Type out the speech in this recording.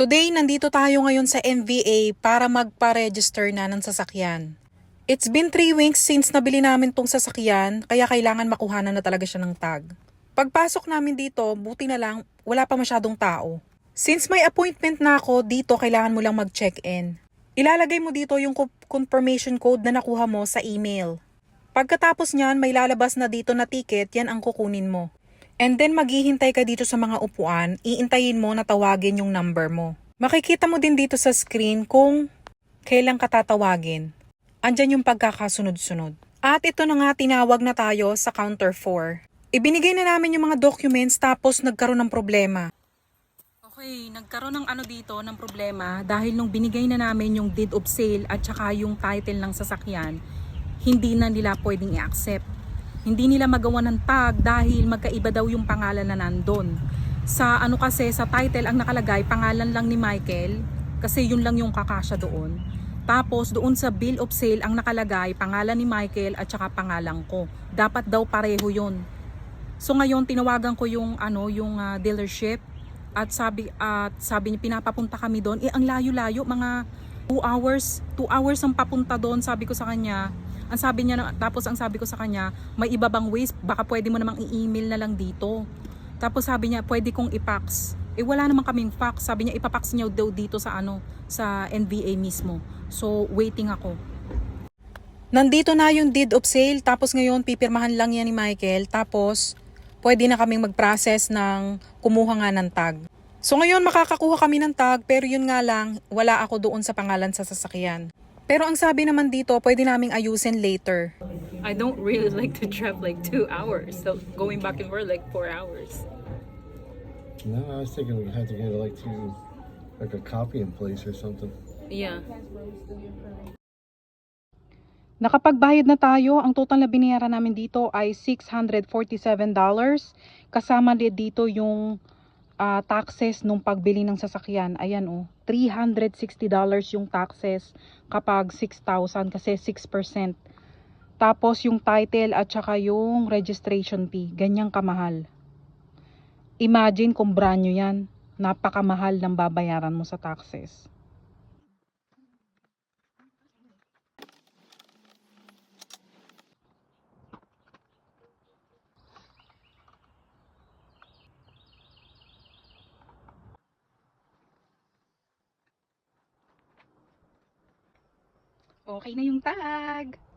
Today, nandito tayo ngayon sa MVA para magpa-register na ng sasakyan. It's been 3 weeks since nabili namin tong sasakyan, kaya kailangan makuhanan na talaga siya ng tag. Pagpasok namin dito, buti na lang, wala pa masyadong tao. Since may appointment na ako, dito kailangan mo lang mag-check-in. Ilalagay mo dito yung co- confirmation code na nakuha mo sa email. Pagkatapos niyan, may lalabas na dito na ticket, yan ang kukunin mo. And then maghihintay ka dito sa mga upuan, iintayin mo na tawagin yung number mo. Makikita mo din dito sa screen kung kailan ka tatawagin. Andyan yung pagkakasunod-sunod. At ito na nga tinawag na tayo sa counter 4. Ibinigay na namin yung mga documents tapos nagkaroon ng problema. Okay, nagkaroon ng ano dito ng problema dahil nung binigay na namin yung deed of sale at saka yung title ng sasakyan, hindi na nila pwedeng i-accept. Hindi nila magawa ng tag dahil magkaiba daw yung pangalan na nandun. Sa ano kasi, sa title ang nakalagay, pangalan lang ni Michael kasi yun lang yung kakasya doon. Tapos doon sa bill of sale ang nakalagay, pangalan ni Michael at saka pangalan ko. Dapat daw pareho yun. So ngayon tinawagan ko yung ano yung ah, dealership at sabi at sabi niya pinapapunta kami doon. Eh ang layo-layo mga 2 hours, 2 hours ang papunta doon. Sabi ko sa kanya, ang sabi niya tapos ang sabi ko sa kanya, may iba bang ways? Baka pwede mo namang i-email na lang dito. Tapos sabi niya, pwede kong i-fax. Eh wala naman kaming fax. Sabi niya ipapax niya daw dito sa ano, sa NVA mismo. So waiting ako. Nandito na yung deed of sale, tapos ngayon pipirmahan lang yan ni Michael, tapos pwede na kaming mag-process ng kumuha nga ng tag. So ngayon makakakuha kami ng tag, pero yun nga lang, wala ako doon sa pangalan sa sasakyan. Pero ang sabi naman dito, pwede naming ayusin later. I don't really like to drive like two hours. So going back and forth like four hours. No, I was thinking we had to get like to like a copy in place or something. Yeah. Nakapagbayad na tayo, ang total na binayaran namin dito ay $647. Kasama din dito yung ah, taxes nung pagbili ng sasakyan. Ayan oh, $360 yung taxes kapag 6,000 kasi 6%. Tapos yung title at saka yung registration fee, ganyang kamahal. Imagine kung brand yan, napakamahal ng babayaran mo sa taxes. Okay na yung tag.